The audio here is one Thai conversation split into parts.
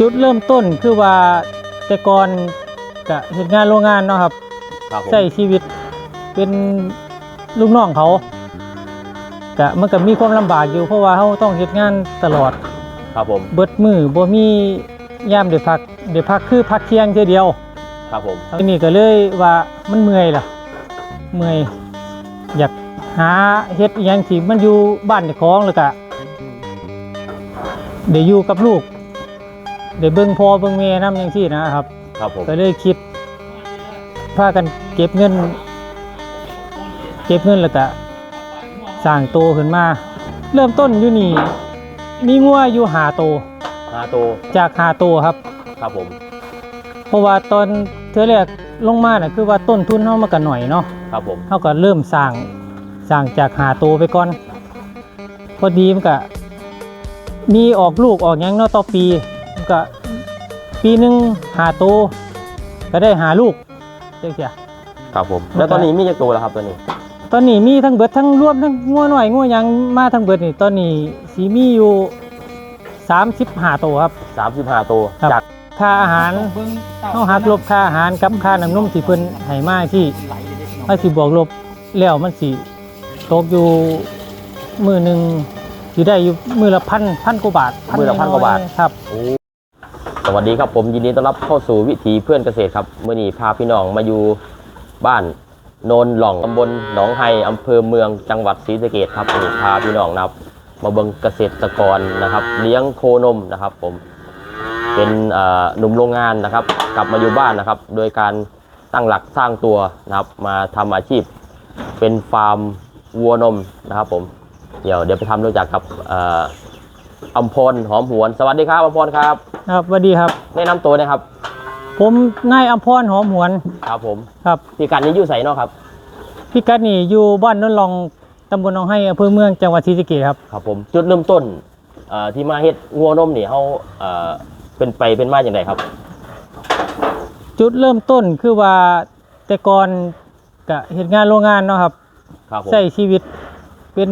จุดเริ่มต้นคือว่าแต่ก่อนก็เฮ็ดงานโรงงานเนาะครับครับผมใช้ชีวิตเป็นลูกน้องเขาก็มันก็มีความลำบากอยู่เพราะว่าเขาต้องเฮ็ดงานตลอด ครับผมเบิดมือบ่มียามได้พักได้พักคือพักเที่ยงเทื่อเดียวครับผมทีนี้ก็เลยว่ามันเมื่อยล่ะ เมื่อยอยากหาเฮ็ดอหยังที่มันอยู่บ้านเจ้าของแล้วก็ได้อยู่กับลูก ได้เบิ่งพ่อเบิ่งแม่นำจังซี่นะครับ ครับผมก็เลยคิดพากันเก็บเงิน เก็บเงินแล้วก็สร้างโตขึ้นมา เริ่มต้นอยู่นี่มีงัวอยู่หาโตหาตัวจากหาโตครับ ครับผม เพราะว่าตอนเธอแรกลงมาน่ะคือว่าต้นทุนเฮามันก็หน่อยเนาะครับผมเฮาก็เริ่มสร้างสร้างจากหาโตไปก่อน พอดีมันก็มีออกลูกออกหยังเนาะต่อปีมัน ก็ปีหนึงหาโตก็ได้หาลูกจังซี่ครับผม แล้วตอนนี้มีจักตัวแล้วครับตัวนี้ ตอนนี้มีทั้งเบิดทั้งรวมทั้งงัวหน่อยงัวหยังมาทั้งเบิดนี่ตอนนี้สีมีอยู่35ตัวครับ35ตัวครับจากค่าอาหารเฮาหักลบค่าอาหารกับค่าน้ำนมที่เพิ่นให้มาที่เฮาสิบวกลบแล้วมันสิตกอยู่มื้อหนึงสิได้อยู่มื้อละพันพันกว่าบาทมื้อละพันกว่าบาทครับโอ้ส วัสดีครับผมยินดีต้อนรับเข้าสู่วิถีเพื่อนเกษตรครับเมื่อนี้พาพี่น้องมาอยู่บ้านโนนหล่องตำบลหนองไฮอำเภอเมืองจังหวัดศรีสะเกษครับนี่พาพี่น้องนะครับ มาเบิ่งเกษตรกรนะครับ เลี้ยงโคนมนะครับ ผมเป็นหนุ่มโรงงานนะครับ กลับมาอยู่บ้านนะครับ โดยการตั้งหลักสร้างตัวนะครับ มาทำอาชีพ เป็นฟาร์มวัวนมนะครับ ผมเดี๋ยวเดี๋ยวไปทำรู้จักกับอ่ออัมพลหอมหวน สวัสดีครับอัมพลครับ ครับสวัสดีครับ แนะนำตัวนะครับ ผมนายอัมพรหอมหวนครับผมครับพี่กันนี้อยู่ใส่เนาะครับ พี่กัดนี่อยู่บ้านโนนรองตำบลหนองไห้อำเภอเมืองจังหวัดศรีสะเกษครับ ครับผมจุดเริ่มต้นเอ่อที่มาเฮ็ดงัวนมนี่เขาเอ่อเป็นไปเป็นมาอย่างไรครับ จุดเริ่มต้นคือว่าแต่ก่อนก็เฮ็ดงานโรงงานเนาะครับครับผมใช้ชีวิตเป็น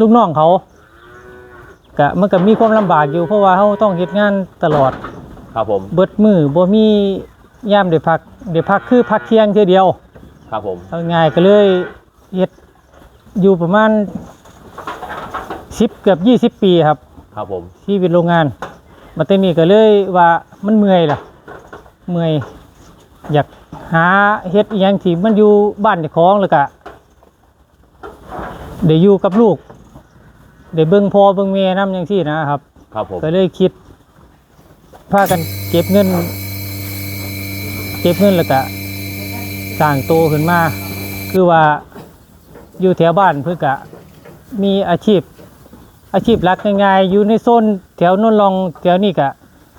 ลูกน้องเขา ก็มันก็มีความลำบากอยู่เพราะว่าเขาต้องเฮ็ดงานตลอดครับผม เบิดมือบ่มียามได้พักได้พักคือพักเที่ยงเทื่อเดียวครับผมเอาง่ายก็เลยเฮ็ดอยู่ประมาณ10เกือบ20 ปีครับ ครับผม ชีวิตโรงงานมาเตนี้ก็เลยว่ามันเมื่อยล่ะ เมื่อย อยากหาเฮ็ดอหยังที่มันอยู่บ้านเจ้าของแล้วก็ได้อยู่กับลูก ได้เบิ่งพ่อเบิ่งแม่นำจังซี่นะครับ ครับผม ก็เลยคิดพากันเก็บเงิน เก็บเงินแล้วก็สร้างโตขึ้นมา คือว่าอยู่แถวบ้านเพื่อก็มีอาชีพ อาชีพหลักง่ายๆอยู่ในโซนแถวโนนรองแถวนี้ก็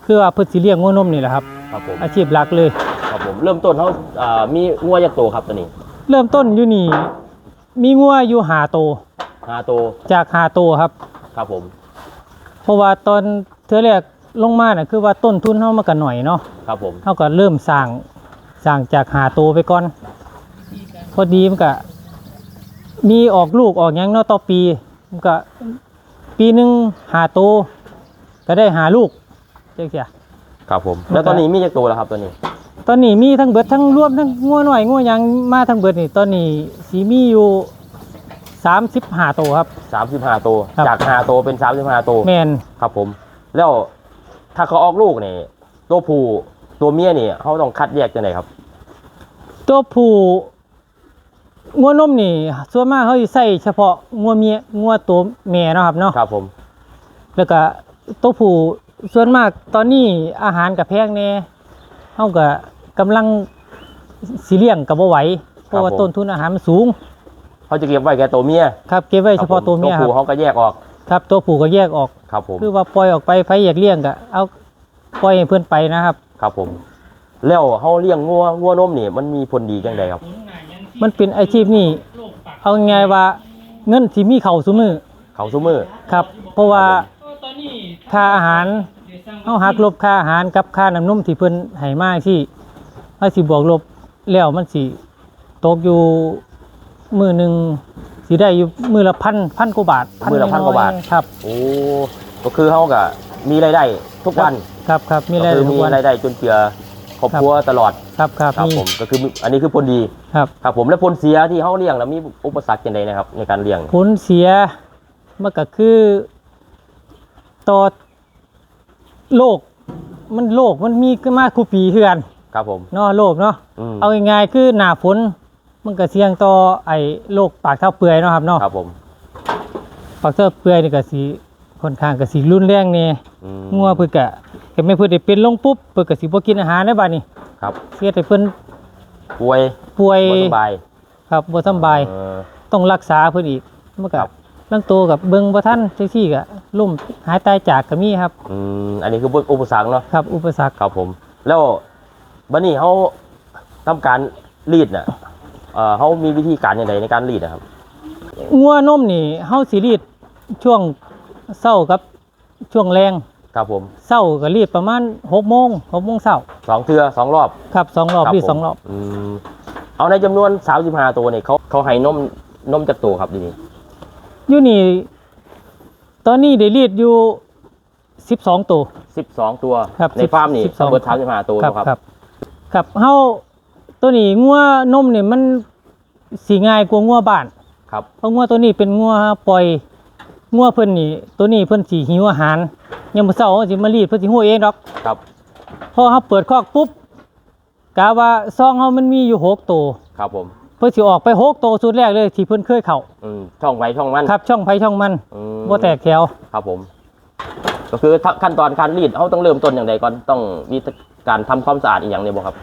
คือว่าเพื่อสิเลี้ยงงัวนมนี่แหละครับ ครับผม อาชีพหลักเลย ครับผม เริ่มต้นเขาเอ่อมีงัวยักษ์โตครับตัวนี้ เริ่มต้นอยู่นี่ มีงัวอยู่หาโต ห้าโตจากหาโตครับ ครับผม เพราะว่าตอนเธอแรกลงมาน่ะคือว่าต้นทุนเฮามันก็หน่อยเนาะครับผมเขาก็เริ่มสร้างสร้างจากหาโตวไปก่อน พอดีมันก็มีออกลูกออกหยังเนาะต่อปีมันก็ปีหนึ่งหาโตวก็ได้หาลูกเจ๊เสียครับผม แล้วตอนนี้มียักษ์โตแล้วครับตัวนี้ ตอนนี้มีทั้งเบิดทั้งรวมทั้งงัวหน่อยงัวหยังมาทั้งเบิดนี่ตอนนี้สีมีอยู่ สามสิบหาโตวครับ สามสิบห้าโตครับ จากห้าโตเป็นสามสิบห้าโตแมนครับผม แล้วถ้าเขาออกลูกนี่ตัวผู้ตัวเมียนี่เขาต้องคัดแยกจังไงครับ ตัวผู้งัวนมนี่ส่วนมากเขาสิใส่เฉพาะงัวเมียงัวตัวแม่เนาะครับเนาะครับผม แล้วก็ตัวผู้ส่วนมากตอนนี้อาหารกับแพงแน่เฮาก็กำลังสิเลี้ยงกับบ่ไหวเพราะว่าต้นทุนอาหารมันสูง เขาจะเก็บไว้แค่ตัวเมียครับเก็บไว้เฉพาะตัวเมียตัวครัผู้บเขาก็แยกออกครับตัวผู้ก็แยกออก ครับผมคือว่าปล่อยออกไปไผอยากเลี้ยงก็เอาปล่อยให้เพื่อนไปนะครับ ครับผม แล้วเขาเลี้ยงงัวงัวนมนี่มันมีผลดีจังไดครับมันเป็นอาชีพนี่เอาง่ายๆว่าเงินที่มีเข้าซุมือเขาซุมือ ครับ เพราะว่าค่าอาหารเฮาหักลบค่าอาหารกับค่าน้ำนมที่เพิ่นให้มาที่เฮาสิบวกลบแล้วมันสิตกอยู่ มือหนึ่งสิได้อยู่มือละพันพันกว่าบาทมือละพันกว่าบาทครับโอ้ก็คือเขาก็มีรายได้ทุกวันครับครับมีก็รายคืได้อทุมีกวัน รายได้จนเจือครอบครัวตลอดครับครับครับมีผมก็คืออันนี้คือผลดีครับ ครับผมและผลเสียที่เขาเลี้ยงแล้วมีอุปสรรคยังไงนะครับ ในการเลี้ยงผลเสียมันก็คือต่อโลกมันโลกมันมีก็มากคูปีเทือนครับผม เนาะโลกเนาะอืมเอาง่ายๆคือหน้าฝน มันก็เสี่ยงต่อไอ้โรคปากเท้าเปื่อยเนาะครับเนาะครับผมปากเท้าเปื่อยนี่ก็สิค่อนข้างก็สิรุนแรงแน่อืมงัวเพิ่นก็ก็ไม่เพิ่นได้เป็นลงปุ๊บเพิ่นก็สิบ่กินอาหารได้บัดนี้ครับเสียแต่เพิ่นป่วยป่วยบ่สบายครับบ่สำบาย เออ ต้องรักษาเพิ่นอีกมันก็ครับ ลังโตกับเบิ่งบ่ทันจังซี่ก็ล่มหายตายจากก็มีครับ อืมอันนี้คืออุปสรรคเนาะ ครับ อุปสรรคครับผม แล้วบัดนี้เขาทำการรีดน่ะ เอ่อเขามีวิธีการยังไงในการรีดนะครับงัวนมนี่เฮาสิรีดช่วงเช้ากับช่วงแรงครับผมเช้าก็รีดประมาณ6โมง6โมงเช้าสองเทือสองรอบครับสองรอบครีดผมสองรอบอืมเอาในจำนวน35ตัวเนี่ยเขาเขาให้นมนมจากตัวครับดีนี้อยู่นี่ ตอนนี้ได้รีดอยู่12ตัว12ตัวครับในฟาร์มนี่12ทั้งหมด35ตัวครับนะครับครับครับเฮา ตัวนี้งัวนมนี่มันสิง่ายกว่างัวบ้านครับเพราะงัวตัวนี้เป็นงัวปล่อยงัวเพิ่นนี่ตัวนี้เพิ่นสิหิวอาหารยามมื้อเช้าเฮาสิมารีดเพิ่นสิฮู้เองดอกครับพอเฮาเปิดคอกปุ๊บกะว่าซองเฮามันมีอยู่หกตัวครับผมเพิ่นสิออกไปหกตัวสุดแรกเลยที่เพิ่นเคยเข้าอืมช่องไว้ช่องมันครับ ช่องไผช่องมันอืมบ่แตกแถวครับผม ก็คือขั้นตอนการรีดเขาต้องเริ่มต้นอย่างไรก่อนต้องมีการทำความสะอาดอีกอย่างเนี่ยบ่ครับ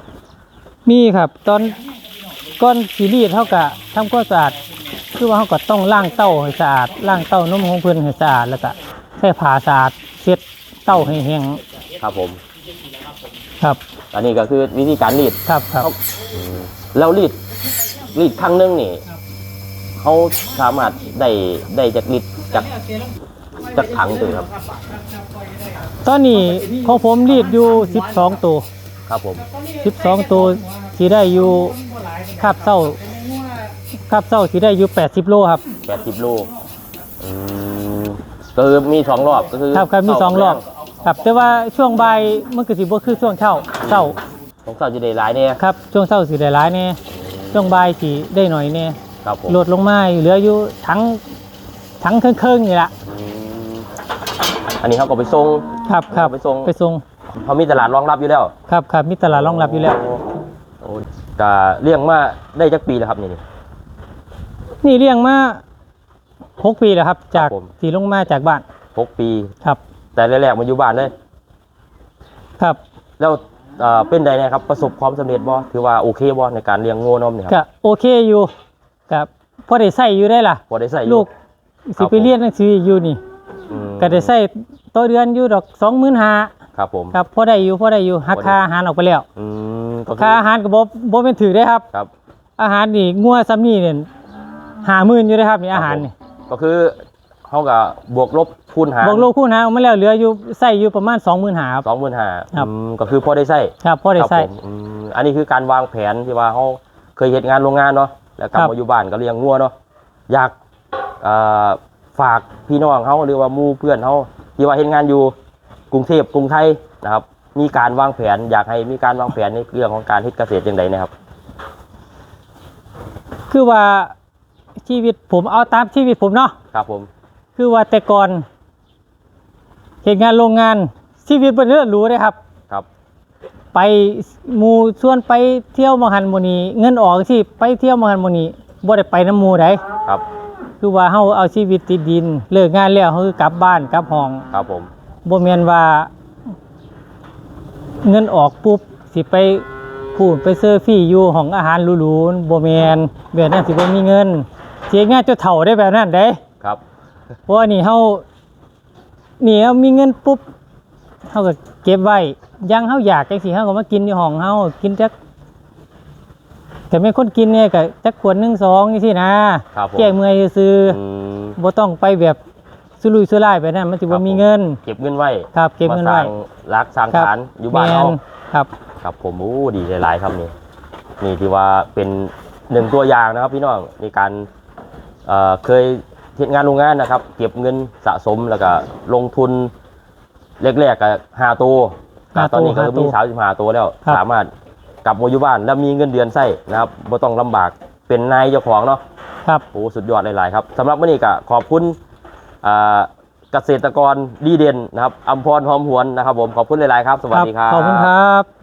มีครับตอนก่อนสิรีดเฮาก็ทำความสะอาดคือว่าเฮาก็ต้องล้างเต้าให้สะอาดล้างเต้านมของเพิ่นให้สะอาดแล้วก็ใช้ผ้าสะอาดเช็ดเต้าให้แห้งครับผม ครับ อันนี้ก็คือวิธีการรีดครับครับแล้วรีดรีดครั้งหนึงนี่เขาสามารถได้ได้จากรีดจากจากถังตัวครับ ตอนนี้ของผมรีดอยู่ 12 ตัว ครับผม12ตัวสิได้อยู่คาบเศร้าคาบเศร้าสิได้อยู่80โลครับ แปดสิบโลอืมก็คือมีสองรอบก็คือครับครับมีสองรอบครับแต่ว่าช่วงบ่ายมันก็สิบ่คือช่วงเช้าเช้าของเสาจะได้หลายเนี่ยครับช่วงเช้าสิได้หลายแน่ช่วงบ่ายสิได้หน่อยแน่ครับผมลดลงมาเหลืออยู่ทั้งทั้งเครื่องๆนี่ละอืมอันนี้เขาก็ไปส่งครับครับไปส่งไปส่ง เขามีตลาดรองรับอยู่แล้วครับครับมีตลาดรองรับอยู่แล้ว โอ้ก็เลี้ยงมาได้จักปีแล้วครับนี่ นี่เลี้ยงมาหกปีแล้วครับ จากครับผม ที่ลงมาจากบ้านหกปี ครับ แต่แรกๆมาอยู่บ้านเลย ครับแล้วเอ่อเป็นไดนะครับประสบความสำเร็จบ่ถือว่าโอเคบ่ในการเลี้ยงงูนมเนี่ยครับก็โอเคอยู่กับพอได้ใส่อยู่ได้ล่ะ พอได้ใส่อยู่ ลูกครัสิบไปเรียนหนังสืออยู่นี่ อืมก็ได้ใส่ต่อเดือนอยู่ดอกสองหมื่นห้า ครับผมครับพอได้อยู่พอได้อยู่หักค่าอาหารออกไปแล้วอืมก็คือค่าอาหารก็บ่บ่เป็นถือได้ครับ ครับ อาหารนี่งัวซ้ำนี่เนี่ยหาหมื่นอยู่ได้ครับนี่อาหารนี่ก็คือเขาก็บวกลบคูณหารบอกลูกคู่หาออกมาแล้วเหลืออยู่ใส่อยู่ประมาณสองหมื่นหาครับ สองหมื่นห้าครับก็คือพอได้ใส่ครับพอได้ครับใส่ผมอืมอันนี้คือการวางแผนที่ว่าเขาเคยเห็นงานโรงงานเนาะแล้วกลับครับมาอยู่บ้านก็เลี้ยงงัวเนาะอยากเอ่อฝากพี่น้องเขาหรือว่าหมู่เพื่อนเขาที่ว่าเห็นงานอยู่ กรุงเทพกรุงไทยนะครับ มีการวางแผนอยากให้มีการวางแผนในเรื่องของการเฮ็ดเกษตรอย่างไรนะครับ คือว่าชีวิตผมเอาตามชีวิตผมเนาะครับผม คือว่าแต่ก่อนเหตุงานโรงงานชีวิตเป็นเรื่องหรู้เลยครับ ครับ ไปหมู่ชวนไปเที่ยวมหันโมนีเงินออกที่ไปเที่ยวมหันโมนีบ่ได้ไปน้ำหมู่ใดครับ คือว่าเฮาเอาชีวิตติดดิน เลิกงานแล้วเฮาคือกลับบ้านกลับห้อง ครับผม บ่แม่นว่า เงินออกปุ๊บสิไปพูดไปเซอร์ฟี่อยู่ห้องอาหารหรูๆบ่แม่นแบบนั้นสิบ่มีเงินเสียงานจนเฒ่าได้แบบนั้นเด้ครับ เพราะว่านี่เฮานี่เฮามีเงินปุ๊บเฮาก็เก็บไว้ยังเฮาอยากจังซี่เฮาก็มากินอยู่ห้องเฮากินจักแต่ไม่นคนกินเนี่ยก็จักขวดหนึงสองนี่สินะครับผม แก้เมื่อยซื่ออืมๆบ่ต้องไปแบบ สุรุ่ยสุร่ายไปนั่นมันถือว่ามีเงิน เก็บเงินไว้ครับเก็บเงินไว้รักสร้างฐานอยู่บ้านเขาครับ ครับผมอู้ดีหลายๆครับนี่นี่ที่ว่าเป็นหนึ่งตัวอย่างนะครับ พี่น้องในการเเคยเทศงานโรงงานนะครับ เก็บเงินสะสมแล้วก็ลงทุนแรกๆกับห้าตัวตอนนี้ก็มีสาวสิหาตัวแล้ว สามารถกลับมาอยู่บ้านแล้วมีเงินเดือนใส้นะครับไม่ต้องลำบากเป็นนายเจ้าของเนาะครับโอ้สุดยอดหลายๆครับสำหรับวันนี้ก็ขอบคุณ เกษตรกรดีเด่นนะครับอัมพรหอมหวนนะครับผมขอบคุณหลาย ๆ ครับ สวัสดีครับ ขอบคุณครับ